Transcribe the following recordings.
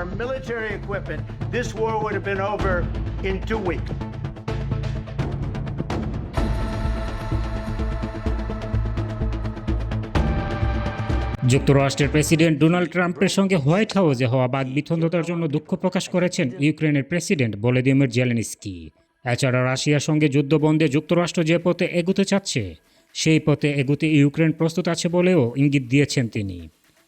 our military equipment, this war would have been over in two weeks. যুক্তরাষ্ট্রের president Donald ট্রাম্পের সঙ্গে white হাউসে হওয়া বাকবিতণ্ডতার জন্য দুঃখ প্রকাশ করেছেন ইউক্রেনের প্রেসিডেন্ট ভলোদিমির জেলেনস্কি এছাড়া রাশিয়ার সঙ্গে যুদ্ধবন্ধে যুক্তরাষ্ট্র যে পথে এগুতে চাচ্ছে সেই পথে এগুতে ইউক্রেন প্রস্তুত আছে বলেও ইঙ্গিত দিয়েছেন তিনি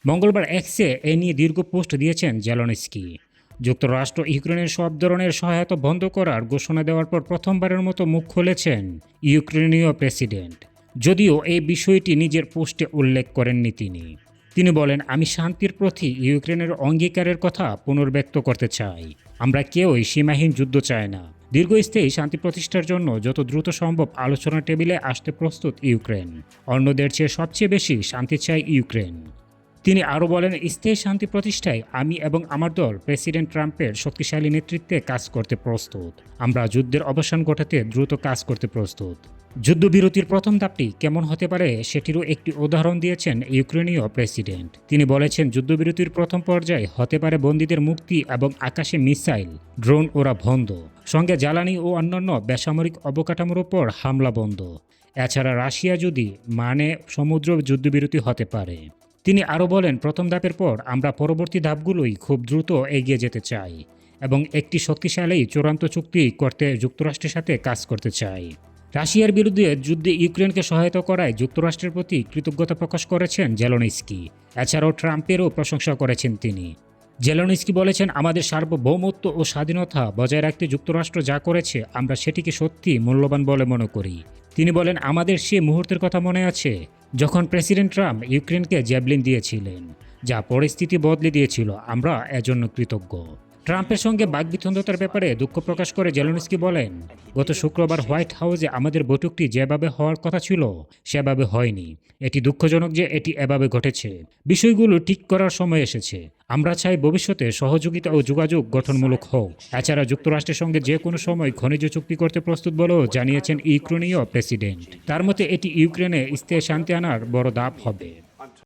মঙ্গলবার এক্সে এ নিয়ে দীর্ঘ পোস্ট দিয়েছেন জেলনস্কি। যুক্তরাষ্ট্র ইউক্রেনের সব ধরনের সহায়তা বন্ধ করার ঘোষণা দেওয়ার পর প্রথমবারের মতো মুখ খুলেছেন ইউক্রেনীয় প্রেসিডেন্ট। যদিও এই বিষয়টি নিজের পোস্টে উল্লেখ করেননি তিনি। তিনি বলেন, আমি শান্তির প্রতি ইউক্রেনের অঙ্গীকারের কথা পুনর্ব্যক্ত করতে চাই। আমরা কেউই সীমাহীন যুদ্ধ চাই না। দীর্ঘস্থায়ী শান্তি প্রতিষ্ঠার জন্য যত দ্রুত সম্ভব আলোচনা টেবিলে আসতে প্রস্তুত ইউক্রেন। অন্যদের চেয়ে সবচেয়ে বেশি শান্তি চায় ইউক্রেন। তিনি আরও বলেন, স্থায়ী শান্তি প্রতিষ্ঠায় আমি এবং আমার দল প্রেসিডেন্ট ট্রাম্পের শক্তিশালী নেতৃত্বে কাজ করতে প্রস্তুত। আমরা যুদ্ধের অবসান ঘটাতে দ্রুত কাজ করতে প্রস্তুত। যুদ্ধবিরতির প্রথম ধাপটি কেমন হতে পারে সেটিরও একটি উদাহরণ দিয়েছেন ইউক্রেনীয় প্রেসিডেন্ট। তিনি বলেছেন, যুদ্ধবিরতির প্রথম পর্যায়ে হতে পারে বন্দীদের মুক্তি এবং আকাশে মিসাইল, ড্রোন ওরা বন্ধ। সঙ্গে জ্বালানি ও অন্যান্য বেসামরিক অবকাঠামোর ওপর হামলা বন্ধ। এছাড়া রাশিয়া যদি মানে সমুদ্র যুদ্ধবিরতি হতে পারে। তিনি আরও বলেন, প্রথম ধাপের পর আমরা পরবর্তী ধাপগুলোই খুব দ্রুত এগিয়ে যেতে চাই এবং একটি শক্তিশালী চূড়ান্ত চুক্তি করতে যুক্তরাষ্ট্রের সাথে কাজ করতে চাই। রাশিয়ার বিরুদ্ধে যুদ্ধে ইউক্রেনকে সহায়তা করায় যুক্তরাষ্ট্রের প্রতি কৃতজ্ঞতা প্রকাশ করেছেন জেলনিস্কি। এছাড়াও ট্রাম্পেরও প্রশংসা করেছেন তিনি। জেলনিস্কি বলেছেন, আমাদের সার্বভৌমত্ব ও স্বাধীনতা বজায় রাখতে যুক্তরাষ্ট্র যা করেছে আমরা সেটিকে সত্যি মূল্যবান বলে মনে করি। তিনি বলেন, আমাদের সে মুহূর্তের কথা মনে আছে যখন প্রেসিডেন্ট ট্রাম্প ইউক্রেনকে জ্যাভলিন দিয়েছিলেন যা পরিস্থিতি বদলে দিয়েছিল আমরা এজন্য কৃতজ্ঞ। ট্রাম্পের সঙ্গে বাকবিতণ্ডতার ব্যাপারে দুঃখ প্রকাশ করে জেলনস্কি বলেন, গত শুক্রবার হোয়াইট হাউসে আমাদের বৈঠকটি যেভাবে হওয়ার কথা ছিল, সেভাবে হয়নি। এটি দুঃখজনক যে এটি এভাবে ঘটেছে। বিষয়গুলো ঠিক করার সময় এসেছে। আমরা চাই ভবিষ্যতে সহযোগিতা ও যোগাযোগ গঠনমূলক হোক। এছাড়া যুক্তরাষ্ট্রের সঙ্গে যে কোনো সময় খনিজ চুক্তি করতে প্রস্তুত বলেও জানিয়েছেন ইউক্রেনীয় প্রেসিডেন্ট। তার মতে এটি ইউক্রেনে স্থায়ী শান্তি আনার বড় দাপ হবে।